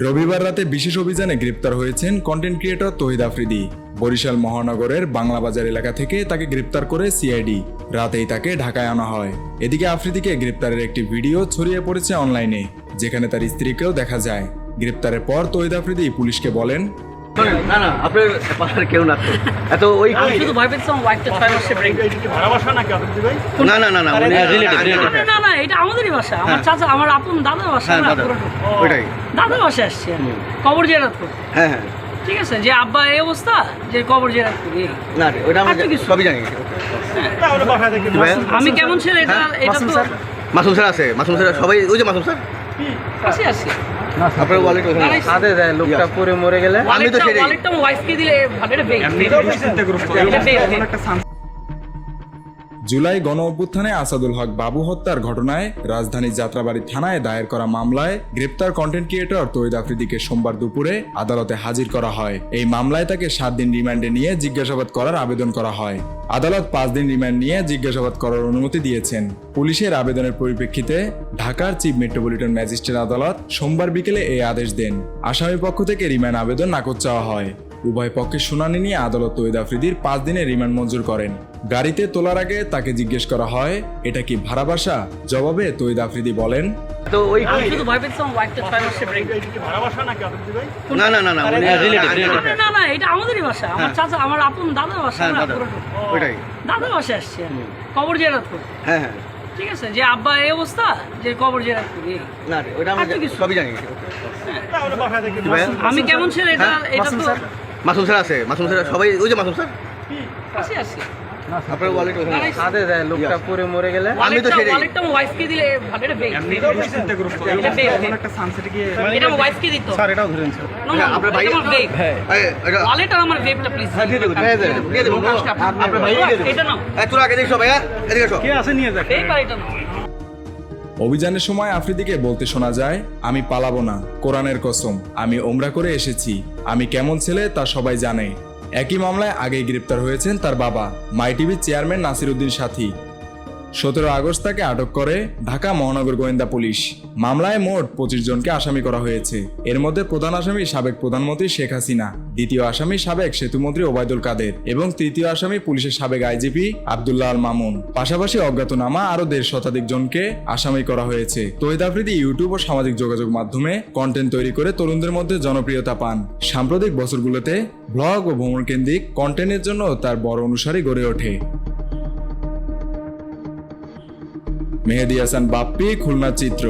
রবিবার রাতে বিশেষ অভিযানে গ্রেপ্তার হয়েছেন কন্টেন্ট ক্রিয়েটর তহিদ আফ্রিদি। বরিশাল মহানগরের বাংলা বাজার এলাকা থেকে তাকে গ্রেপ্তার করে সিআইডি। রাতেই তাকে ঢাকায় আনা হয়। এদিকে আফ্রিদিকে গ্রেপ্তারের একটি ভিডিও ছড়িয়ে পড়েছে অনলাইনে যেখানে তার স্ত্রীকেও দেখা যায়। গ্রেপ্তারের পর তহিদ আফ্রিদি পুলিশকে বলেন না না আপনার পাশে কেউ না এত ওই আমি শুধু ভয় পেয়েছিলাম ওয়াইফটা ছয় মাসে ব্রেক না না না না না না না এটা আমাদেরই বাসা। আমার চাচা আমার আপন বাসা হ্যাঁ দাদা বাসা আসছি কবর জেরাত হ্যাঁ হ্যাঁ। ঠিক আছে? যে আব্বা এই অবস্থা যে কবর জেরাত করি না আমরা কিছু। সবই জানি। আমি কেমন ছেলে? এটা হ্যাঁ, এটা তো মাসুম স্যার আছে মাসুম স্যার সবাই ওই যে মাসুম স্যার? আসি আসি আপনার ওয়ালেট ওখানে হাতে দেয় লোকটা পরে মরে গেলে। আমি তো সেটাই ওয়ালেটটা ওয়াইফকে দিলে ভালো এটা বেগ এটা বেগ জুলাই গণ অভ্যুত্থানে আসাদুল হক বাবু হত্যার ঘটনায় রাজধানী যাত্রাবাড়ি থানায় দায়ের করা মামলায় গ্রেপ্তার কন্টেন্ট ক্রিয়েটর তৈদ আফ্রিদিকে সোমবার দুপুরে আদালতে হাজির করা হয়। এই মামলায় তাকে সাত দিন রিমান্ডে নিয়ে জিজ্ঞাসাবাদ করার আবেদন করা হয়। আদালত পাঁচ দিন রিমান্ড নিয়ে জিজ্ঞাসাবাদ করার অনুমতি দিয়েছেন। পুলিশের আবেদনের পরিপ্রেক্ষিতে ঢাকার চিফ মেট্রোপলিটন ম্যাজিস্ট্রেট আদালত সোমবার বিকেলে এই আদেশ দেন। আসামি পক্ষ থেকে রিমান্ড আবেদন নাকচ চাওয়া হয়। উভয় পক্ষের শুনানি নিয়ে আদালত তৈদ আফ্রিদির পাঁচ দিনের রিমান্ড মঞ্জুর করেন। গাড়িতে তোলার আগে তাকে জিজ্ঞেস করা হয় এটা কি ভাড়া বাসা? জবাবে তৈদ আফ্রিদি বলেন তো ওই আমি শুধু ভয় পেয়েছিলাম ওয়াইফটা ছয় মাসে ব্রেক না না না না না না এটা আমাদেরই বাসা। আমার চাচা আমার আপন দাদার বাসা হ্যাঁ না ওইটাই। দাদার বাসা আসছি আমি। কবর জেরাত করি হ্যাঁ হ্যাঁ। ঠিক আছে? যে আব্বা এই অবস্থা যে কবর জেরাত করি না রে, ওইটা আমরা আর তো কিছু। সবই জানি। আমি কেমন ছেলে? এটা এটা তো মাসুম স্যার আছে মাসুম স্যার সবাই ওই যে মাসুম স্যার? আসি আসি। আপনার ওয়ালেট ওখানে আছে। দেয় লোকটা পরে মরে গেলে? আমি তো সেটাই। ওয়ালেটটা আমার ওয়াইফকে দিলে ভালো এটা বেগ। এটা বেগ। এটা আমার ওয়াইফকে দিত। স্যার এটাও ধরেন স্যার। আপনার ভাই- আমার বেগ। এই, ওয়ালেট আর আমার বেগটা প্লিজ হ্যাঁ, দিয়ে দেবো, দিয়ে দেবো, দিয়ে দেবো। আপনার ভাইকে দিয়ে দেবো। এটা নাও। তোরা আগে দেখছ ভাইয়া এদিকে এসো। এই পার এটা নাও। অভিযানের সময় আফ্রিদিকে বলতে শোনা যায়, আমি পালাবো না, কোরআনের কসম, আমি ওমরা করে এসেছি, আমি কেমন ছেলে তা সবাই জানে। একই মামলায় আগেই গ্রেপ্তার হয়েছেন তার বাবা, মাই টিভির চেয়ারম্যান নাসির উদ্দিন সাথী। সতেরো আগস্ট তাকে আটক করে ঢাকা মহানগর গোয়েন্দা পুলিশ। মামলায় মোট পঁচিশ জনকে আসামি করা হয়েছে। এর মধ্যে প্রধান আসামি সাবেক প্রধানমন্ত্রী শেখ হাসিনা, দ্বিতীয় আসামি সাবেক সেতুমন্ত্রী ওবায়দুল কাদের এবং তৃতীয় আসামি পুলিশের সাবেক আইজিপি আবদুল্লাহ আল মামুন। পাশাপাশি অজ্ঞাতনামা আরও দেড় শতাধিক জনকে আসামি করা হয়েছে। তহিদ আফ্রিদি ইউটিউব ও সামাজিক যোগাযোগ মাধ্যমে কন্টেন্ট তৈরি করে তরুণদের মধ্যে জনপ্রিয়তা পান। সাম্প্রতিক বছরগুলোতে ব্লগ ও ভ্রমণ কেন্দ্রিক কন্টেন্টের জন্য তার বড় অনুসারী গড়ে ওঠে। মেহেদি হাসান বাপ্পি খুলনা চিত্র।